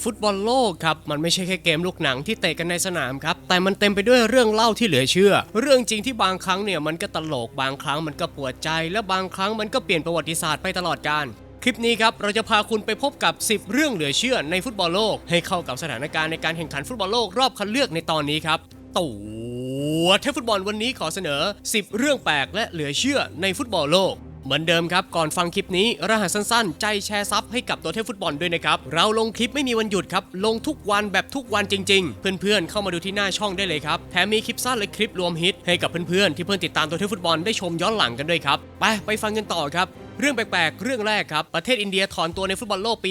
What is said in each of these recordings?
ฟุตบอลโลกครับมันไม่ใช่แค่เกมลูกหนังที่เตะกันในสนามครับแต่มันเต็มไปด้วยเรื่องเล่าที่เหลือเชื่อ เรื่องจริงที่บางครั้งเนี่ยมันก็ตลกบางครั้งมันก็ปวดใจ และบางครั้งมันก็เปลี่ยนประวัติศาสตร์ไปตลอดกาลคลิปนี้ครับเราจะพาคุณไปพบกับ 10 เรื่องเหลือเชื่อในฟุตบอลโลก ให้เข้ากับสถานการณ์ในการแข่งขันฟุตบอลโลกรอบคัดเลือกในตอนนี้ครับตัวเทฟุตบอลวันนี้ขอเสนอ 10 เรื่องแปลกและเหลือเชื่อในฟุตบอลโลก เหมือนเดิมครับ ก่อนฟังคลิปนี้ รหัสสั้นๆ ใจแชร์ซับให้กับตัวเทพฟุตบอลด้วยนะครับ เราลงคลิปไม่มีวันหยุดครับ ลงทุกวันแบบทุกวันจริงๆ เพื่อนๆ เข้ามาดูที่หน้าช่องได้เลยครับ แถมมีคลิปสั้นและคลิปรวมฮิตให้กับเพื่อนๆที่เพื่อนติดตามตัวเทพฟุตบอลได้ชมย้อนหลังกันด้วยครับไปไปฟังกันต่อครับ เรื่องแปลกๆ เรื่องแรกครับ ประเทศอินเดียถอนตัวในฟุตบอลโลกปี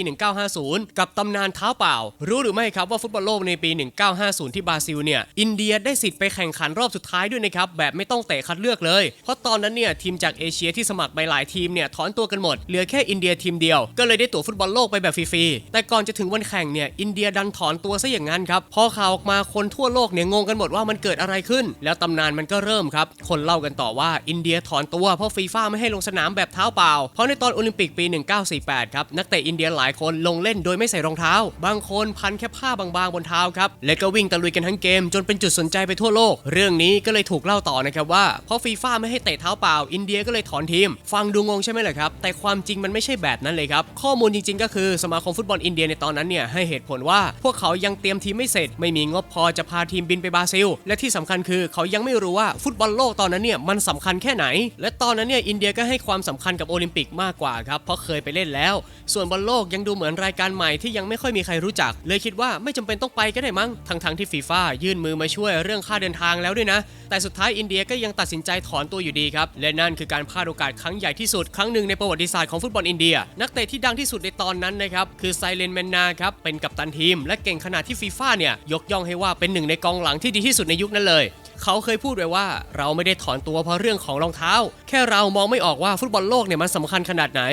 1950 กับตำนานเท้าเปล่า รู้หรือไม่ครับว่าฟุตบอลโลกในปี 1950 ที่บราซิลเนี่ยอินเดียได้สิทธิ์ไปแข่งขันรอบสุดท้ายด้วยนะครับแบบไม่ต้องเตะคัดเลือกเลย เพราะตอนนั้นเนี่ยทีมจากเอเชียที่สมัครไปหลายทีมเนี่ยถอนตัวกันหมดเหลือแค่อินเดียทีมเดียว ก็เลยได้ตั๋วฟุตบอลโลกไปแบบฟรีๆแต่ก่อนจะถึงวันแข่งเนี่ยอินเดียดันถอนตัวซะอย่างนั้นครับพอข่าวออกมาคนทั่วโลกเนี่ยงงกันหมดว่ามันเกิดอะไรขึ้น แล้วตำนานมันก็เริ่มครับคนเล่ากันต่อว่าอินเดียถอนตัวเพราะฟีฟ่าไม่ให้ลงสนามแบบเท้าเปล่าเพราะในตอนโอลิมปิกปี 1948 ครับ นักเตะอินเดียหลายคนลงเล่นโดยไม่ใส่รองเท้า บางคนพันแค่ผ้าบางๆบนเท้าครับ และก็วิ่งตะลุยกันทั้งเกมจนเป็นจุดสนใจไปทั่วโลก เรื่องนี้ก็เลยถูกเล่าต่อนะครับว่าเพราะฟีฟ่าไม่ให้เตะเท้าเปล่า อินเดียก็เลยถอนทีม ฟังดูงงใช่ไหมล่ะครับ แต่ความจริงมันไม่ใช่แบบนั้นเลยครับ ข้อมูลจริงๆ ก็คือสมาคมฟุตบอลอินเดียในตอนนั้นเนี่ยให้เหตุผลว่า พวกเขายังเตรียมทีมไม่เสร็จ ไม่มีงบพอจะพาทีมบินไปบราซิล และที่สำคัญคือเขายังไม่รู้ว่าฟุตบอลโลกตอนนั้นเนี่ยมันสำคัญแค่ไหน และตอนนั้นเนี่ยอินเดียก็ให้ความสำคัญกับโอลิมปิกมากกว่าครับเพราะเคยไปเล่นแล้ว ส่วนบอลโลกยังดูเหมือนรายการใหม่ที่ยังไม่ค่อยมีใครรู้จัก เลยคิดว่าไม่จำเป็นต้องไปก็ได้มั้งทั้งๆที่ฟีฟ่ายื่นมือมาช่วยเรื่องค่าเดินทางแล้วด้วยนะ แต่สุดท้ายอินเดียก็ยังตัดสินใจถอนตัวอยู่ดีครับและนั่นคือการพลาดโอกาสครั้งใหญ่ที่สุดครั้งหนึ่งในประวัติศาสตร์ของฟุตบอลอินเดีย นักเตะที่ดังที่สุดในตอนนั้นนะครับคือไซเลนแมนนาครับเป็นกัปตันทีม และเก่งขนาดที่ฟีฟ่าเนี่ยยกย่องให้ว่าเป็นหนึ่งในกองหลังที่ดีที่สุดในยุคนั้นเลย เขาเคยพูดไว้ว่าเราไม่ได้ถอนตัวเพราะเรื่องของรองเท้า แค่เรามองไม่ออกว่าฟุตบอลโลกเนี่ยมันสำคัญขนาดไหน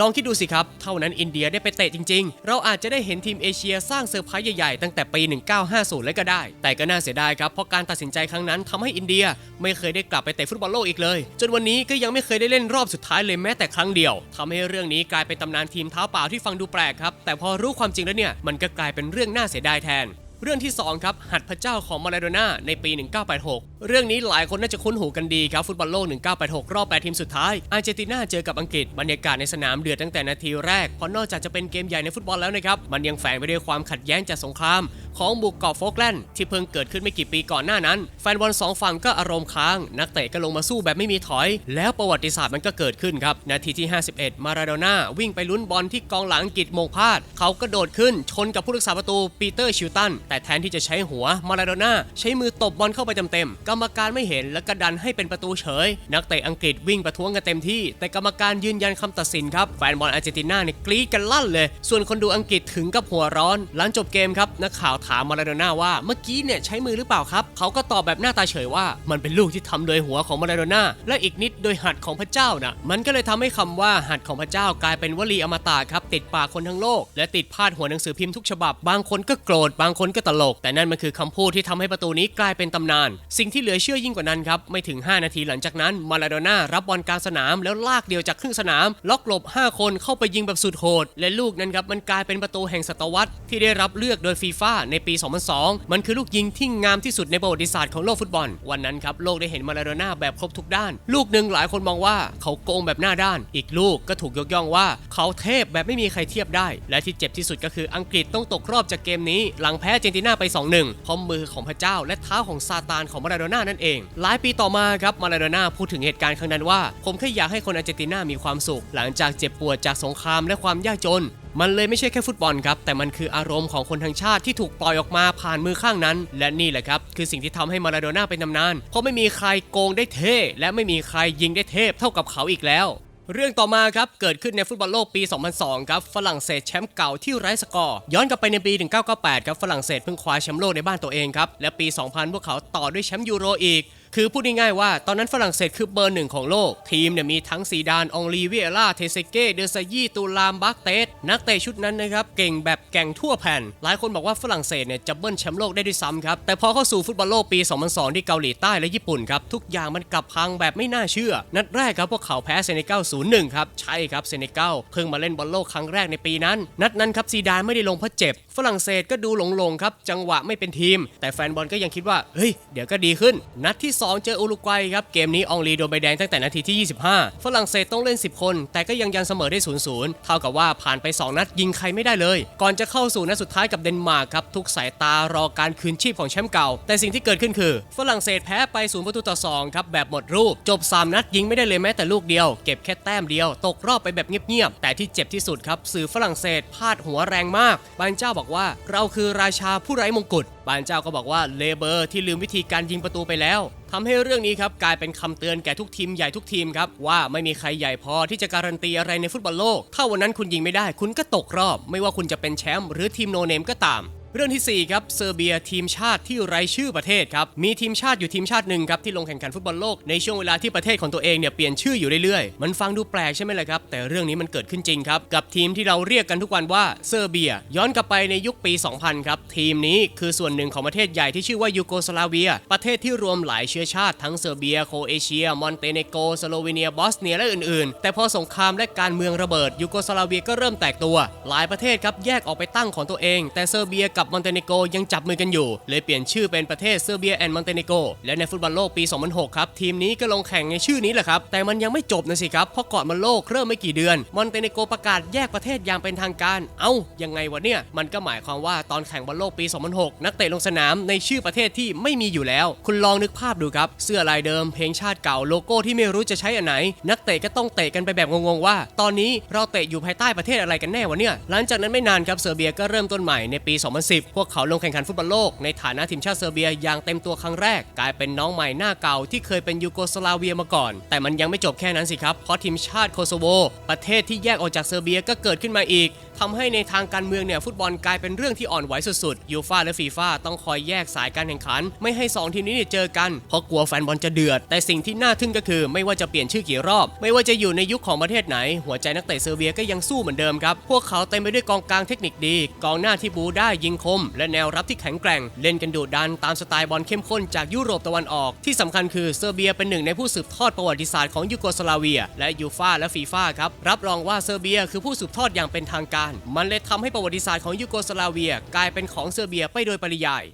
ลองคิดดูสิครับ เท่านั้นอินเดียได้ไปเตะจริง ๆ เราอาจจะได้เห็นทีมเอเชียสร้างเซอร์ไพรส์ใหญ่ๆ ตั้งแต่ปี 1950 เลยก็ได้ แต่ก็น่าเสียดายครับ เพราะการตัดสินใจครั้งนั้นทำให้อินเดียไม่เคยได้กลับไปเตะฟุตบอลโลกอีกเลย จนวันนี้ก็ยังไม่เคยได้เล่นรอบสุดท้ายเลยแม้แต่ครั้งเดียวทำให้เรื่องนี้กลายเป็นตำนานทีมเท้าเปล่าที่ฟังดูแปลกครับ แต่พอรู้ความจริงแล้วเนี่ยมันก็กลายเป็นเรื่องน่าเสียดายแทน เรื่องที่2ครับหัดพระเจ้าของมาราโดน่าในปี 1986เรื่องนี้หลายคนน่าจะคุ้นหูกันดีครับฟุตบอลโลก 1986 รอบ 8 ทีมสุดท้าย อาร์เจนตินาเจอกับอังกฤษ บรรยากาศในสนามเดือดตั้งแต่นาทีแรก เพราะนอกจากจะเป็นเกมใหญ่ในฟุตบอลแล้วนะครับ มันยังแฝงไปด้วยความขัดแย้งจากสงคราม ของบุกเกาะโฟกแลนด์ที่เพิ่งเกิดขึ้นไม่กี่ปีก่อนหน้านั้น แฟนบอลสองฝั่งก็อารมณ์ค้าง นักเตะก็ลงมาสู้แบบไม่มีถอย แล้วประวัติศาสตร์มันก็เกิดขึ้นครับ นาทีที่ 51 มาราโดน่าวิ่งไปลุ้นบอลที่กองหลังอังกฤษโมงพาดเขาก็โดดขึ้นชนกับผู้รักษาประตูปีเตอร์ชิลตันแต่แทนที่จะใช้หัวมาราโดน่าใช้มือตบบอลเข้าไปเต็มๆกรรมการไม่เห็นและก็ดันให้เป็นประตูเฉย นักเตะอังกฤษวิ่งประท้วงกันเต็มที่ แต่กรรมการยืนยันคำตัดสินครับแฟนบอลอาร์เจนตินาเนี่ยกรี๊ดกันลั่นเลย ส่วนคนดูอังกฤษถึงกับหัวร้อน หลังจบเกมครับนักข่าวถามมาราโดน่าว่าเมื่อกี้เนี่ยใช้มือหรือเปล่าครับเขาก็ตอบแบบหน้าตาเฉยว่า มันเป็นลูกที่ทำโดยหัวของมาราโดน่าและอีกนิดโดยหัดของพระเจ้านะมันก็เลยทำให้คำว่าหัดของพระเจ้ากลายเป็นวลีอมตะครับติดปากคนทั้งโลก และติดพาดหัวหนังสือพิมพ์ทุกฉบับบางคนก็โกรธบางคนก็ตลก แต่นั่นมันคือคำพูดที่ทำให้ประตูนี้กลายเป็นตำนาน สิ่งที่ที่เหลือเชื่อยิ่งกว่านั้นครับ ไม่ถึง 5 นาทีหลังจากนั้นมาราโดน่ารับบอลกลางสนามแล้วลากเดียวจากครึ่งสนาม ล็อกหลบ 5 คนเข้าไปยิงแบบสุดโหด และลูกนั้นครับมันกลายเป็นประตูแห่งศตวรรษที่ได้รับเลือกโดยฟีฟ่าในปี 2002 มันคือลูกยิงที่งามที่สุดในประวัติศาสตร์ของโลกฟุตบอล วันนั้นครับโลกได้เห็นมาราโดน่าแบบครบทุกด้าน ลูกหนึ่งหลายคนมองว่าเขาโกงแบบหน้าด้าน อีกลูกก็ถูกยกย่องว่า เขาเทพแบบไม่มีใครเทียบได้ และที่เจ็บที่สุดก็คืออังกฤษต้องตกรอบจากเกมนี้ หลังแพ้เจนตินาไป 2-1พราะมือของพระเจ้า และเท้าของซาตานของมาราโดน่านั่นเอง หลายปีต่อมาครับมาราโดน่าพูดถึงเหตุการณ์ครั้งนั้นว่า ผมแค่อยากให้คนอาร์เจนตินามีความสุข หลังจากเจ็บปวดจากสงครามและความยากจนมันเลยไม่ใช่แค่ฟุตบอลครับ แต่มันคืออารมณ์ของคนทั้งชาติที่ถูกปล่อยออกมาผ่านมือข้างนั้น และนี่แหละครับ คือสิ่งที่ทำให้มาราโดน่าเป็นตำนาน เพราะไม่มีใครโกงได้เท่ และไม่มีใครยิงได้เทพเท่ากับเขาอีกแล้ว เรื่องต่อมาครับ เกิดขึ้นในฟุตบอลโลกปี 2002 ครับ ฝรั่งเศสแชมป์เก่าที่ไร้สกอร์ ย้อนกลับไปในปี 1998 ครับ ฝรั่งเศสเพิ่งคว้าแชมป์โลกในบ้านตัวเองครับ และปี 2000 พวกเขาต่อด้วยแชมป์ยูโรอีก คือพูดง่ายๆว่าตอนนั้นฝรั่งเศสคือเบอร์หนึ่งของโลก ทีมเนี่ยมีทั้งซีดาน องลีเวียร่า เทเซเก้ เดอซายีตูลามบักเตส นักเตะชุดนั้นนะครับ เก่งแบบแก่งทั่วแผ่น หลายคนบอกว่าฝรั่งเศสเนี่ยจะเบิ้ลแชมป์โลกได้ด้วยซ้ำครับ แต่พอเข้าสู่ฟุตบอลโลกปี 2002 ที่เกาหลีใต้และญี่ปุ่นครับ ทุกอย่างมันกลับพังแบบไม่น่าเชื่อ นัดแรกครับพวกเขาแพ้เซเนกัล 0-1 ครับ ใช่ครับ เซเนกัลเพิ่งมาเล่นบอลโลกครั้งแรกในปีนั้น นัดนั้นครับซีดานไม่ได้ลงเพราะเจ็บ ฝรั่งเศสก็ดูหลงๆครับ จังหวะไม่เป็นทีม แต่แฟนบอลก็ยังคิดว่า เฮ้ย เดี๋ยวก็ดีขึ้น นัดที่2 เจออุรุกวัยครับ เกมนี้อองลีโดนใบแดงตั้งแต่นาทีที่ 25 ฝรั่งเศสต้องเล่น 10 คน แต่ก็ยังยันเสมอได้ 0-0 เท่ากับว่าผ่านไป 2 นัดยิงใครไม่ได้เลย ก่อนจะเข้าสู่นัดสุดท้ายกับเดนมาร์กครับ ทุกสายตารอการคืนชีพของแชมป์เก่า แต่สิ่งที่เกิดขึ้นคือ ฝรั่งเศสแพ้ไป0ประตูต่อ2ครับแบบหมดรูป จบ 3 นัดยิงไม่ได้เลยแม้แต่ลูกเดียว เก็บแค่แต้มเดียว ตกรอบไปแบบเงียบๆแต่ที่เจ็บที่สุดครับสื่อฝรั่งเศสพาดหัวแรงมากบานเจ้าบอกว่า เราคือราชาผู้ไร้มงกุฎ บานเจ้าก็บอกว่าเลเบอร์ที่ลืมวิธีการยิงประตูไปแล้วทำให้เรื่องนี้ครับกลายเป็นคำเตือนแก่ทุกทีมใหญ่ทุกทีมครับว่าไม่มีใครใหญ่พอที่จะการันตีอะไรในฟุตบอลโลก ถ้าวันนั้นคุณยิงไม่ได้ คุณก็ตกรอบ ไม่ว่าคุณจะเป็นแชมป์หรือทีมโนเนมก็ตาม รื่องที่ 4 ครับเซอร์เบียทีมชาติที่ไร้ชื่อประเทศครับ มีทีมชาติอยู่ทีมชาติหนึ่งครับที่ลงแข่งขันฟุตบอลโลกในช่วงเวลาที่ประเทศของตัวเองเนี่ยเปลี่ยนชื่ออยู่เรื่อยๆ มันฟังดูแปลกใช่ไหมล่ะครับ แต่เรื่องนี้มันเกิดขึ้นจริงครับ กับทีมที่เราเรียกกันทุกวันว่าเซอร์เบีย ย้อนกลับไปในยุคปี 2000 ครับ ทีมนี้คือส่วนหนึ่งของประเทศใหญ่ที่ชื่อว่ายูโกสลาเวีย ประเทศที่รวมหลายเชื้อชาติทั้งเซอร์เบีย โคเอเชีย มอนเตเนโกสโลวีเนียบอสเนียและอื่นๆ แต่พอสงครามและการเมืองระเบิดยูโกสลาเวียก็เริ่มแตกตัว หลายประเทศครับแยกออกไปตั้งของตัวเอง แต่เซอร์เบียกับมอนเตเนโกยังจับมือกันอยู่ เลยเปลี่ยนชื่อเป็นประเทศเซอร์เบียแอนด์มอนเตเนโกและในฟุตบอลโลกปี 2006 ครับ ทีมนี้ก็ลงแข่งในชื่อนี้แหละครับ แต่มันยังไม่จบนะสิครับ เพราะก่อนมันโลกเริ่มไม่กี่เดือน มอนเตเนโกประกาศแยกประเทศอย่างเป็นทางการ เอ้า ยังไงวะเนี่ย มันก็หมายความว่าตอนแข่งบอลโลกปี 2006 นักเตะลงสนามในชื่อประเทศที่ไม่มีอยู่แล้ว คุณลองนึกภาพดูครับ เสื้อลายเดิม เพลงชาติเก่า โลโก้ที่ไม่รู้จะใช้อันไหน นักเตะก็ต้องเตะกันไปแบบงงๆว่า ตอนนี้เราเตะอยู่ภายใต้ประเทศอะไรกันแน่วะเนี่ย หลังจากนั้นไม่นานครับเซอร์เบียก็เริ่มต้นใหม่ในปี 2010พวกเขาลงแข่งขันฟุตบอลโลกในฐานะทีมชาติเซอร์เบียอย่างเต็มตัวครั้งแรก กลายเป็นน้องใหม่หน้าเก่าที่เคยเป็นยูโกสลาเวียมาก่อน แต่มันยังไม่จบแค่นั้นสิครับ เพราะทีมชาติโคโซโว ประเทศที่แยกออกจากเซอร์เบียก็เกิดขึ้นมาอีกทำให้ในทางการเมืองเนี่ยฟุตบอลกลายเป็นเรื่องที่อ่อนไหวสุดๆยูฟาและฟีฟ่าต้องคอยแยกสายการแข่งขัน ไม่ให้ 2 ทีมนี้เนี่ยเจอกัน เพราะกลัวแฟนบอลจะเดือด แต่สิ่งที่น่าทึ่งก็คือ ไม่ว่าจะเปลี่ยนชื่อกี่รอบ ไม่ว่าจะอยู่ในยุคของประเทศไหน หัวใจนักเตะเซอร์เบียก็ยังสู้เหมือนเดิมครับ พวกเขาเต็มไปด้วยกองกลางเทคนิคดี กองหน้าที่บูได้ยิงคม และแนวรับที่แข็งแกร่ง เล่นกันดุดันตามสไตล์บอลเข้มข้นจากยุโรปตะวันออก ที่สำคัญคือเซอร์เบียเป็นหนึ่งในผู้สืบทอดประวัติศาสตร์ของยูโกสลาเวีย และยูฟาและฟีฟ่าครับรับรองว่าเซอร์เบียคือผู้สืบทอดอย่างเป็นทางการ มันเลยทำให้ประวัติศาสตร์ของยูโกสลาเวีย กลายเป็นของเซอร์เบียไปโดยปริยาย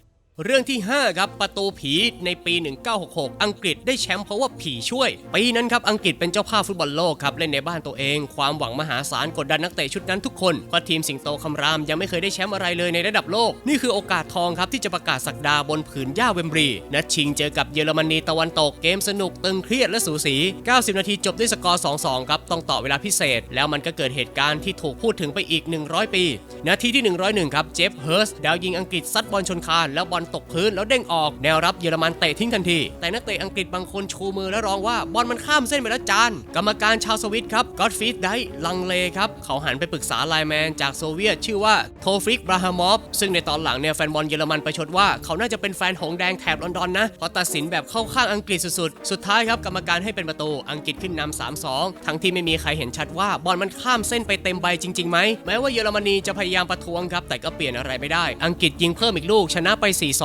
เรื่องที่ 5 ครับ ประตูผีในปี 1966 อังกฤษได้แชมป์เพราะว่าผีช่วย ปีนั้นครับ อังกฤษเป็นเจ้าภาพฟุตบอลโลกครับ เล่นในบ้านตัวเอง ความหวังมหาศาลกดดันนักเตะชุดนั้นทุกคนเพราะทีมสิงโตคำรามยังไม่เคยได้แชมป์อะไรเลยในระดับโลก นี่คือโอกาสทองครับที่จะประกาศสักดาบนผืนหญ้าเวมบรีนัดชิงเจอกับเยอรมนีตะวันตกเกมสนุกตึงเครียดและสูสี 90 นาทีจบด้วยสกอร์ 2-2 ครับต้องต่อเวลาพิเศษ แล้วมันก็เกิดเหตุการณ์ที่ถูกพูดถึงไปอีก 100 ปี นาทีที่ 101 ครับเจฟเฮิร์สดาวยิงอังกฤษซัดบอลชนคานแล้วบอลตกพื้นแล้วเด้งออกแนวรับเยอรมันเตะทิ้งทันที แต่นักเตะอังกฤษบางคนชูมือแล้วร้องว่าบอลมันข้ามเส้นไปแล้วจาน กรรมการชาวสวิตครับก็อดฟีดได้ลังเลครับ เขาหันไปปรึกษาไลแมนจากโซเวียต ชื่อว่าโทฟริกบราฮามอฟซึ่งในตอนหลังเนี่ยแฟนบอลเยอรมันไปชดว่าเขาน่าจะเป็นแฟนหงแดงแถบลอนดอนนะเพราะตัดสินแบบเข้าข้างอังกฤษสุดๆ สุดท้ายครับกรรมการให้เป็นประตูอังกฤษขึ้นนำ3-2 ทั้งที่ไม่มีใครเห็นชัดว่าบอลมันข้ามเส้นไปเต็มใบจริงๆไหมแม้ว่าเยอรมนีจะพยายามประท้วงครับแต่ก็เปลี่ยนอะไรไม่ได้ อังกฤษยิงเพิ่มอีกลูกชนะไป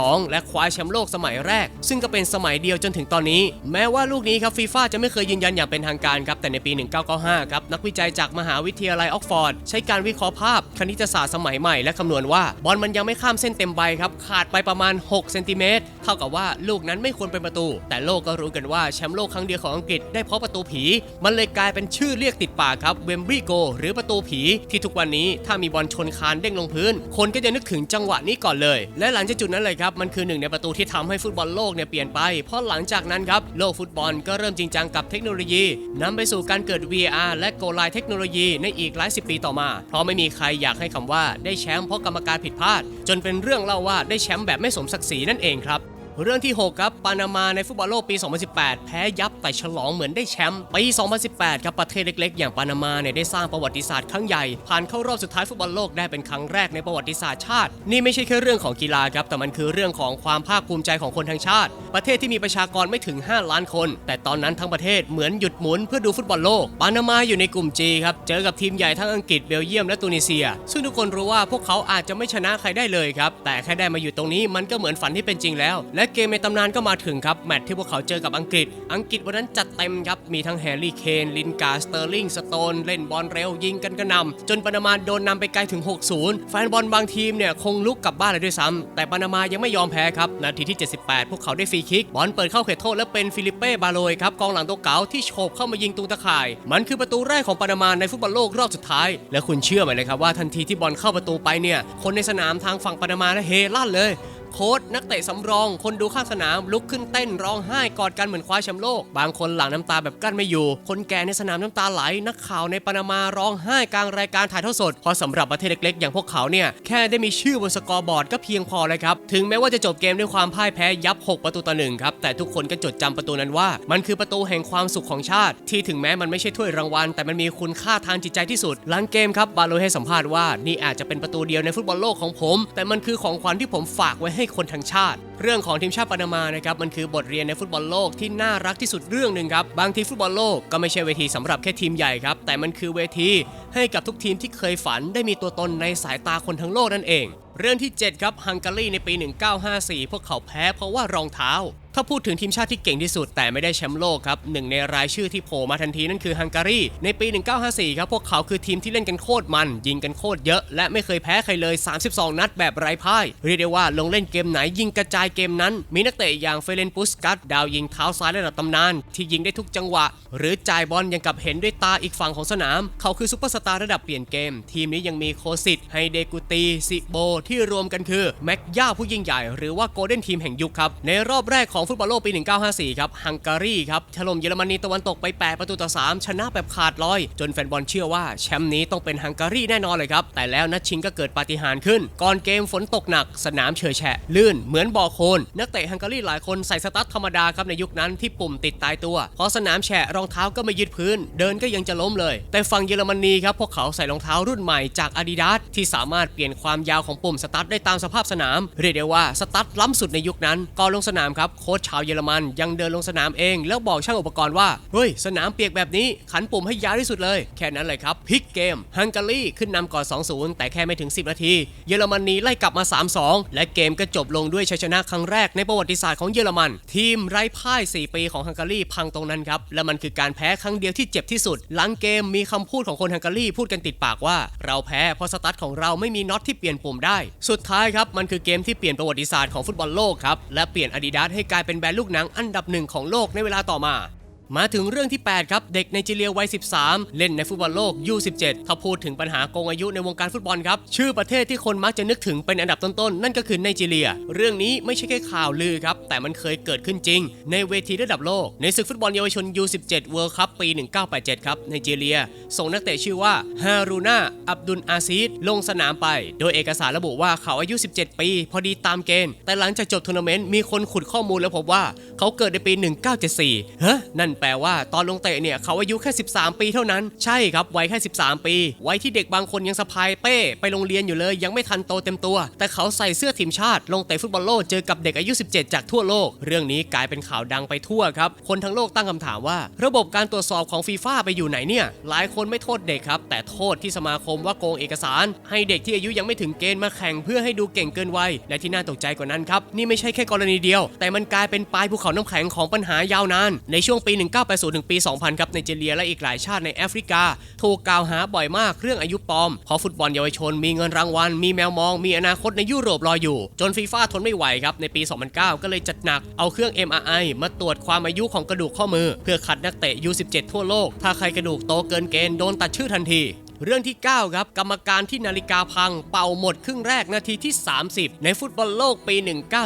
2 และคว้าแชมป์โลกสมัยแรก ซึ่งก็เป็นสมัยเดียวจนถึงตอนนี้ แม้ว่าลูกนี้ครับฟีฟ่าจะไม่เคยยืนยันอย่างเป็นทางการครับแต่ในปี 1995 ครับนักวิจัยจากมหาวิทยาลัยออกฟอร์ดใช้การวิเคราะห์ภาพคณิตศาสตร์สมัยใหม่และคำนวณว่าบอลมันยังไม่ข้ามเส้นเต็มใบครับขาดไปประมาณ6เซนติเมตรเท่ากับว่าลูกนั้นไม่ควรเป็นประตู แต่โลกก็รู้กันว่าแชมป์โลกครั้งเดียวของอังกฤษได้เพราะประตูผี มันเลยกลายเป็นชื่อเรียกติดปากครับเวมบรีโกหรือประตูผี ที่ทุกวันนี้ถ้ามีบอลชนคานเด้งลงพื้น คนก็จะนึกถึงจังหวะนี้ก่อนเลย และหลังจากจุดนั้นเลยครับมันคือหนึ่งในประตูที่ทำให้ฟุตบอลโลกเนี่ยเปลี่ยนไป เพราะหลังจากนั้นครับโลกฟุตบอลก็เริ่มจริงจังกับเทคโนโลยีนำไปสู่การเกิด VR และโกลายเทคโนโลยีในอีกหลายสิบปีต่อมา เพราะไม่มีใครอยากให้คำว่าได้แชมป์เพราะกรรมการผิดพลาด จนเป็นเรื่องเล่าว่าได้แชมป์แบบไม่สมศักดิ์ศรีนั่นเองครับ เรื่องที่ 6 ครับ ปานามาในฟุตบอลโลกปี 2018 แพ้ยับแต่ฉลองเหมือนได้แชมป์ ปี 2018 ครับ ประเทศเล็กๆ อย่างปานามาเนี่ยได้สร้างประวัติศาสตร์ครั้งใหญ่ ผ่านเข้ารอบสุดท้ายฟุตบอลโลกได้เป็นครั้งแรกในประวัติศาสตร์ชาติ นี่ไม่ใช่แค่เรื่องของกีฬาครับ แต่มันคือเรื่องของความภาคภูมิใจของคนทั้งชาติ ประเทศที่มีประชากรไม่ถึง 5 ล้านคน แต่ตอนนั้นทั้งประเทศเหมือนหยุดหมุนเพื่อดูฟุตบอลโลก ปานามาอยู่ในกลุ่ม G ครับ เจอกับทีมใหญ่ทั้งอังกฤษ เบลเยียม และตูนิเซีย ซึ่งทุกคนรู้ว่าพวกเขาอาจจะไม่ชนะใครได้เลยครับ แต่แค่ได้มาอยู่ตรงนี้มันก็เหมือนฝันที่เป็นจริงแล้ว และเกมในตำนานก็มาถึงครับ แมตช์ที่พวกเขาเจอกับอังกฤษ อังกฤษวันนั้นจัดเต็มครับ มีทั้งแฮร์รี่เคนลินกาสเตอร์ลิงสโตน เล่นบอลเร็วยิงกันกระนำจนปานามาโดนนำไปไกลถึง 6-0 แฟนบอลบางทีมเนี่ยคงลุกกลับบ้านเลยด้วยซ้ำแต่ปานามายังไม่ยอมแพ้ครับ นาทีที่ 78 พวกเขาได้ฟรีคิก บอลเปิดเข้าเขตโทษและเป็นฟิลิปเป้บาโลยครับกองหลังตัวเก๋าที่โฉบเข้ามายิงตรงตะข่าย มันคือประตูแรกของปานามาในฟุตบอลโลกรอบสุดท้าย และคุณเชื่อไหมเลยครับว่าทันทีที่บอลเข้าประตูไปเนี่ยคนในสนามทางฝั่งปานามาเฮลั่นเลย โค้ชนักเตะสำรอง คนดูข้างสนาม ลุกขึ้นเต้นร้องไห้กอดกันเหมือนคว้าแชมป์โลก บางคนหลั่งน้ำตาแบบกั้นไม่อยู่ คนแก่ในสนามน้ำตาไหล นักข่าวในปานามาร้องไห้กลางรายการถ่ายทอดสด เพราะสำหรับประเทศเล็กๆ อย่างพวกเขาเนี่ยแค่ได้มีชื่อบนสกอร์บอร์ดก็เพียงพอเลยครับ ถึงแม้ว่าจะจบเกมด้วยความพ่ายแพ้ยับ 6 ประตูต่อหนึ่งครับ แต่ทุกคนก็จดจำประตูนั้นว่า มันคือประตูแห่งความสุขของชาติ ที่ถึงแม้มันไม่ใช่ถ้วยรางวัล แต่มันมีคุณค่าทางจิตใจที่สุด หลังเกมครับบาโลให้สัมภาษณ์ว่านี่อาจจะเป็นประตูเดียวในฟุตบอลโลกของผม แต่มันคือของขวัญที่ผมฝากไว้ใให้คนทั้งชาติ เรื่องของทีมชาติปานามานะครับมันคือบทเรียนในฟุตบอลโลกที่น่ารักที่สุดเรื่องหนึ่งครับบางทีฟุตบอลโลกก็ไม่ใช่เวทีสำหรับแค่ทีมใหญ่ครับแต่มันคือเวที ให้กับทุกทีมที่เคยฝันได้มีตัวตนในสายตาคนทั้งโลกนั่นเอง เรื่องที่ 7 ครับฮังการีในปี 1954 พวกเขาแพ้เพราะว่ารองเท้า ถ้าพูดถึงทีมชาติที่เก่งที่สุดแต่ไม่ได้แชมป์โลกครับหนึ่งในรายชื่อที่โผล่มาทันทีนั่นคือฮังการีในปี 1954 ครับพวกเขาคือทีมที่เล่นกันโคตรมัน ยิงกันโคตรเยอะ และไม่เคยแพ้ใครเลย 32 นัดแบบไร้พ่าย เรียกได้ว่าลงเล่นเกมไหนยิงกระจายเกมนั้น มีนักเตะอย่างเฟเรนปุสกัตดาวยิงเท้าซ้ายระดับตำนาน ที่ยิงได้ทุกจังหวะ หรือจ่ายบอลยังกับเห็นด้วยตาอีกฝั่งของสนาม เขาคือซุปเปอร์สตาร์ระดับเปลี่ยนเกม ทีมนี้ยังมีโคสิตไฮเดกุตีซิโบที่รวมกันคือแม็กย่าผู้ยิ่งใหญ่ หรือว่าโกลเด้นทีมแห่งยุคครับในรอบแรกของฟุตบอลโลกปี 1954 ครับฮังการีครับถล่มเยอรมนีตะวันตกไป 8 ประตูต่อ 3 ชนะแบบขาดลอย จนแฟนบอลเชื่อว่าแชมป์นี้ต้องเป็นฮังการีแน่นอนเลยครับ แต่แล้วนัดชิงก็เกิดปาฏิหาริย์ขึ้น ก่อนเกมฝนตกหนัก สนามเฉอะแฉะ ลื่นเหมือนบ่อโคลนนักเตะฮังการีหลายคนใส่สตั๊ดธรรมดาครับในยุคนั้นที่ปุ่มติดตายตัวพอสนามแฉะรองเท้าก็ไม่ยึดพื้น เดินก็ยังจะล้มเลย แต่ฝั่งเยอรมนีครับพวกเขาใส่รองเท้ารุ่นใหม่จาก Adidas ที่สามารถเปลี่ยนความยาวของปุ่มสตั๊ดได้ตามสภาพสนาม เรียกได้ว่าสตั๊ดล้ำสุดในยุคนั้นก่อนลงสนามครับโคค้ชชาวเยอรมันยังเดินลงสนามเอง แล้วบอกช่างอุปกรณ์ว่า เฮ้ย สนามเปียกแบบนี้ขันปุ่มให้ยาวที่สุดเลย แค่นั้นเลยครับพลิกเกมฮังการีขึ้นนำก่อน 2-0 แต่แค่ไม่ถึง 10 นาที เยอรมนีไล่กลับมา 3-2 และเกมก็จบลงด้วยชัยชนะครั้งแรกในประวัติศาสตร์ของเยอรมัน ทีมไร้พ่าย 4 ปีของฮังการีพังตรงนั้นครับและมันคือการแพ้ครั้งเดียวที่เจ็บที่สุด หลังเกมมีคำพูดของคนฮังการีพูดกันติดปากว่า เราแพ้เพราะสตั๊ดของเราไม่มีน็อตที่เปลี่ยนปุ่มได้ สุดท้ายครับมันคือเกมที่เปลี่ยนประวัติศาสตร์ของฟุตบอลโลกครับและเปลี่ยนอาดิดาสให้กลายายเป็นแบรนด์ลูกหนังอันดับหนึ่งของโลกในเวลาต่อมา มาถึงเรื่องที่ 8 ครับ เด็กไนจีเรียวัย 13 เล่นในฟุตบอลโลก U17 ถ้าพูดถึงปัญหาโกงอายุในวงการฟุตบอลครับ ชื่อประเทศที่คนมักจะนึกถึงเป็นอันดับต้นๆ นั่นก็คือไนจีเรีย เรื่องนี้ไม่ใช่แค่ข่าวลือครับ แต่มันเคยเกิดขึ้นจริง ในเวทีระดับโลก ในศึกฟุตบอลเยาวชน U17 World Cup ปี 1987 ครับไนจีเรีย ส่งนักเตะชื่อว่าฮารูนาอับดุลอาซีดลงสนามไป โดยเอกสารระบุว่าเขาอายุ 17 ปี พอดีตามเกณฑ์แต่หลังจากจบทัวร์นาเมนต์มีคนขุดข้อมูลแล้วพบว่าเขาเกิดในปี 1974ฮะนั่นแปลว่าตอนลงเตะเนี่ยเขาอายุแค่ 13 ปีเท่านั้น ใช่ครับวัยแค่ 13 ปีวัยที่เด็กบางคนยังสะพายเป้ ไปโรงเรียนอยู่เลยยังไม่ทันโตเต็มตัว แต่เขาใส่เสื้อทีมชาติ ลงเตะฟุตบอลโลกเจอกับเด็กอายุ 17 จากทั่วโลก เรื่องนี้กลายเป็นข่าวดังไปทั่วครับคนทั้งโลกตั้งคำถามว่า ระบบการตรวจสอบของฟีฟ่าไปอยู่ไหนเนี่ยหลายคนไม่โทษเด็กครับแต่โทษที่สมาคมว่าโกงเอกสาร ให้เด็กที่อายุยังไม่ถึงเกณฑ์มาแข่งเพื่อให้ดูเก่งเกินวัยและที่น่าตกใจกว่านั้นครับนี่ไม่ใช่แค่กรณีเดียว แต่มันกลายเป็นปลายภูเขาน้ำแข็งของปัญหายาวนานในช่วงปี1980 ถึงปี 2000 ครับในจีเรียและอีกหลายชาติในแอฟริกา ถูกกล่าวหาบ่อยมากเรื่องอายุปลอม เพราะฟุตบอลเยาวชนมีเงินรางวัล มีแมวมอง มีอนาคตในยุโรปรออยู่ จนฟีฟ่าทนไม่ไหวครับ ในปี 2009 ก็เลยจัดหนักเอาเครื่อง MRI มาตรวจความอายุของกระดูกข้อมือ เพื่อขัดนักเตะ U17 ทั่วโลก ถ้าใครกระดูกโตเกินเกณฑ์โดนตัดชื่อทันที เรื่องที่ 9 ครับ กรรมการที่นาฬิกาพังเป่าหมดครึ่งแรกนาทีที่ 30 ในฟุตบอลโลกปี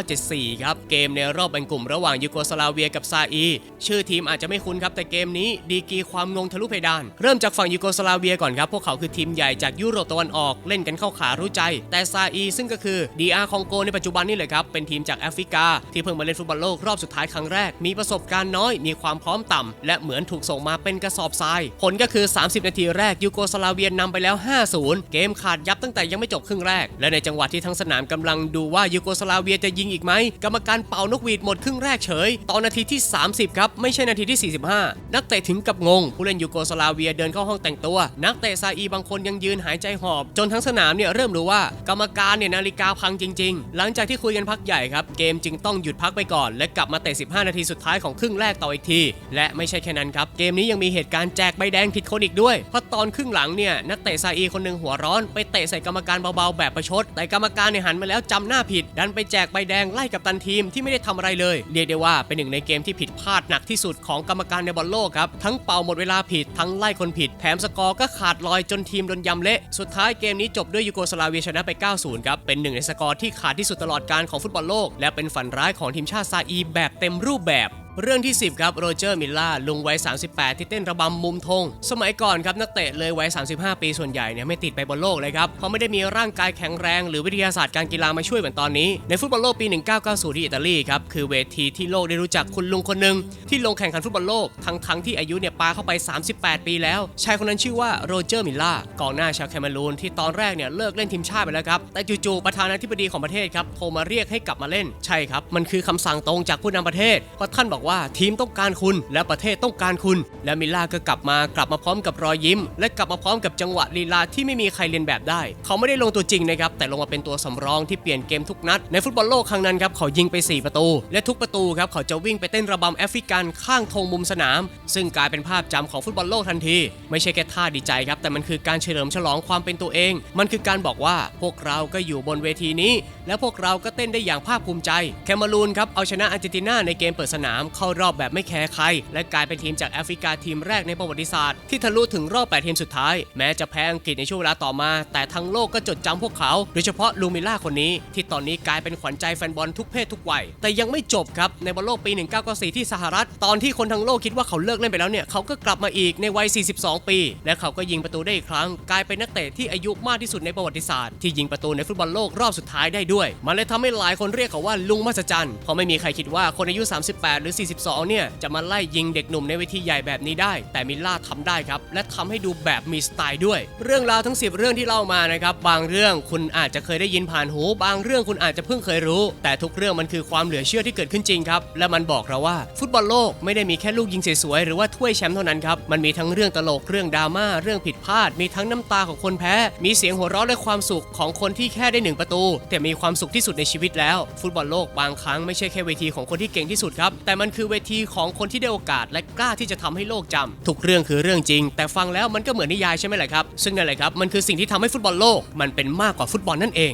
1974 ครับ เกมในรอบแบ่งกลุ่มระหว่างยูโกสลาเวียกับซาอี ชื่อทีมอาจจะไม่คุ้นครับ แต่เกมนี้ดีกีความงงทะลุเพดาน เริ่มจากฝั่งยูโกสลาเวียก่อนครับ พวกเขาคือทีมใหญ่จากยุโรปตะวันออกเล่นกันเข้าขารู้ใจ แต่ซาอีซึ่งก็คือ DR คองโกในปัจจุบันนี่เลยครับเป็นทีมจากแอฟริกา ที่เพิ่งมาเล่นฟุตบอลโลกรอบสุดท้ายครั้งแรก มีประสบการณ์น้อย มีความพร้อมต่ำและเหมือนถูกส่งมาเป็นกระสอบทราย ผลก็คือ 30 นาทีแรกยูโกสลาเวียียนนำไปแล้ว 5-0 เกมขาดยับตั้งแต่ยังไม่จบครึ่งแรก และในจังหวะที่ทั้งสนามกำลังดูว่ายูโกสลาเวียจะยิงอีกไหมกรรมการเป่านกหวีดหมดครึ่งแรกเฉย ตอนนาทีที่ 30 ครับ ไม่ใช่นาทีที่ 45 นักเตะถึงกับงง ผู้เล่นยูโกสลาเวียเดินเข้าห้องแต่งตัว นักเตะซาอีบางคนยังยืนหายใจหอบ จนทั้งสนามเนี่ยเริ่มรู้ว่ากรรมการเนี่ยนาฬิกาพังจริง ๆ หลังจากที่คุยกันพักใหญ่ครับเกมจึงต้องหยุดพักไปก่อน และกลับมาเตะ 15 นาทีสุดท้ายของครึ่งแรกต่ออีกทีและไม่ใช่แค่นั้นครับเกมนี้ยังมีเหตุการณ์แจกใบแดงผิดคนอีกด้วยเพราะตอนครึ่งหลังเนี่ยนักเตะซาอีคนหนึ่งหัวร้อนไปเตะใส่กรรมการเบาๆแบบประชด แต่กรรมการเนี่ยหันมาแล้วจำหน้าผิด ดันไปแจกใบแดงไล่กับตันทีมที่ไม่ได้ทำอะไรเลย เรียกได้ว่าเป็นหนึ่งในเกมที่ผิดพลาดหนักที่สุดของกรรมการในบอลโลกครับ ทั้งเป่าหมดเวลาผิดทั้งไล่คนผิด แถมสกอร์ก็ขาดลอยจนทีมโดนยำเละ สุดท้ายเกมนี้จบด้วยยูโกสลาเวียชนะไป 9-0 ครับ เป็นหนึ่งในสกอร์ที่ขาดที่สุดตลอดการของฟุตบอลโลก และเป็นฝันร้ายของทีมชาติซาอีแบบเต็มรูปแบบ เรื่องที่ 10 ครับโรเจอร์มิลล่าลุงวัย 38 ที่เต้นระบำมุมธงสมัยก่อนครับนักเตะเลยวัย 35 ปีส่วนใหญ่เนี่ยไม่ติดไปบนโลกเลยครับเพราะไม่ได้มีร่างกายแข็งแรง หรือวิทยาศาสตร์การกีฬามาช่วยเหมือนตอนนี้ ในฟุตบอลโลกปี 1990 ที่อิตาลีครับคือเวทีที่โลกได้รู้จักคุณลุงคนหนึ่งที่ลงแข่งขันฟุตบอลโลกทั้งทั้งที่อายุเนี่ยปาเข้าไป 38 ปีแล้ว ชายคนนั้นชื่อว่าโรเจอร์มิลล่ากองหน้าชาวแคเมรูนที่ตอนแรกเนี่ยเลิกเล่นทีมชาติไปแล้วครับแต่จู่ๆประธานาธิบดีของประเทศครับโทรมาเรียกให้กลับมาเล่นใช่ครับมันคือคำสั่งตรงจากผู้นำประเทศเพราะท่านบอกว่าทีมต้องการคุณ และประเทศต้องการคุณ และมิล่าก็กลับมากลับมาพร้อมกับรอยยิ้ม และกลับมาพร้อมกับจังหวะลีลาที่ไม่มีใครเรียนแบบได้ เขาไม่ได้ลงตัวจริงนะครับแต่ลงมาเป็นตัวสำรองที่เปลี่ยนเกมทุกนัด ในฟุตบอลโลกครั้งนั้นครับเขายิงไป 4 ประตู และทุกประตูครับเขาจะวิ่งไปเต้นระบำแอฟริกันข้างธงมุมสนาม ซึ่งกลายเป็นภาพจำของฟุตบอลโลกทันที ไม่ใช่แค่ท่าดีใจครับแต่มันคือการเฉลิมฉลองความเป็นตัวเอง มันคือการบอกว่าพวกเราก็อยู่บนเวทีนี้และพวกเราก็เต้นได้อย่างภาคภูมิใจ แคมารูนครับเอาชนะอาร์เจนตินาในเกมเปิดสนามเข้ารอบแบบไม่แคร์ใคร และกลายเป็นทีมจากแอฟริกาทีมแรกในประวัติศาสตร์ที่ทะลุถึงรอบ 8 ทีมสุดท้าย แม้จะแพ้อังกฤษในช่วงเวลาต่อมา แต่ทั้งโลกก็จดจำพวกเขา โดยเฉพาะลูมิล่าคนนี้ ที่ตอนนี้กลายเป็นขวัญใจแฟนบอลทุกเพศทุกวัย แต่ยังไม่จบครับในบอลโลกปี 1994 ที่สหรัฐ ตอนที่คนทั้งโลกคิดว่าเขาเลิกเล่นไปแล้วเนี่ยเขาก็กลับมาอีกในวัย 42 ปี และเขาก็ยิงประตูได้อีกครั้ง กลายเป็นนักเตะที่อายุมากที่สุดในประวัติศาสตร์ที่ยิงประตูในฟุตบอลโลกรอบสุดท้ายได้ด้วยมันเลยทำให้หลายคนเรียกเขาว่าลุงมหัศจรรย์เพราะไม่มีใครคิดว่าคนอายุ 38 หรือ 42 เนี่ย จะมาไล่ยิงเด็กหนุ่มในเวทีใหญ่แบบนี้ได้ แต่มิลล่าทำได้ครับ และทำให้ดูแบบมีสไตล์ด้วย เรื่องราวทั้ง 10 เรื่องที่เล่ามานะครับ บางเรื่องคุณอาจจะเคยได้ยินผ่านหู บางเรื่องคุณอาจจะเพิ่งเคยรู้ แต่ทุกเรื่องมันคือความเหลือเชื่อที่เกิดขึ้นจริงครับ และมันบอกเราว่าฟุตบอลโลกไม่ได้มีแค่ลูกยิงสวยๆหรือว่าถ้วยแชมป์เท่านั้นครับ มันมีทั้งเรื่องตลก เรื่องดราม่า เรื่องผิดพลาด มีทั้งน้ำตาของคนแพ้ มีเสียงหัวเราะและความสุขของคนที่แค่ได้หนึ่งประตู แต่มีความสุขที่สุดในชีวิตแล้ว ฟุตบอลโลกบางครั้งไม่ใช่แค่เวทีของคนที่เก่งที่สุดครับ แต่มันคือเวทีของคนที่ได้โอกาส และกล้าที่จะทำให้โลกจำทุกเรื่องคือเรื่องจริง แต่ฟังแล้วมันก็เหมือนนิยายใช่ไหมล่ะครับ ซึ่งนั่นแหละครับมันคือสิ่งที่ทำให้ฟุตบอลโลกมันเป็นมากกว่าฟุตบอลนั่นเอง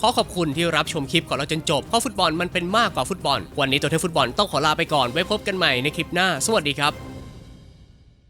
ขอขอบคุณที่รับชมคลิปของเราจนจบ เพราะฟุตบอลมันเป็นมากกว่าฟุตบอล วันนี้ตัวเทพฟุตบอลต้องขอลาไปก่อน ไว้พบกันใหม่ในคลิปหน้า สวัสดีครับ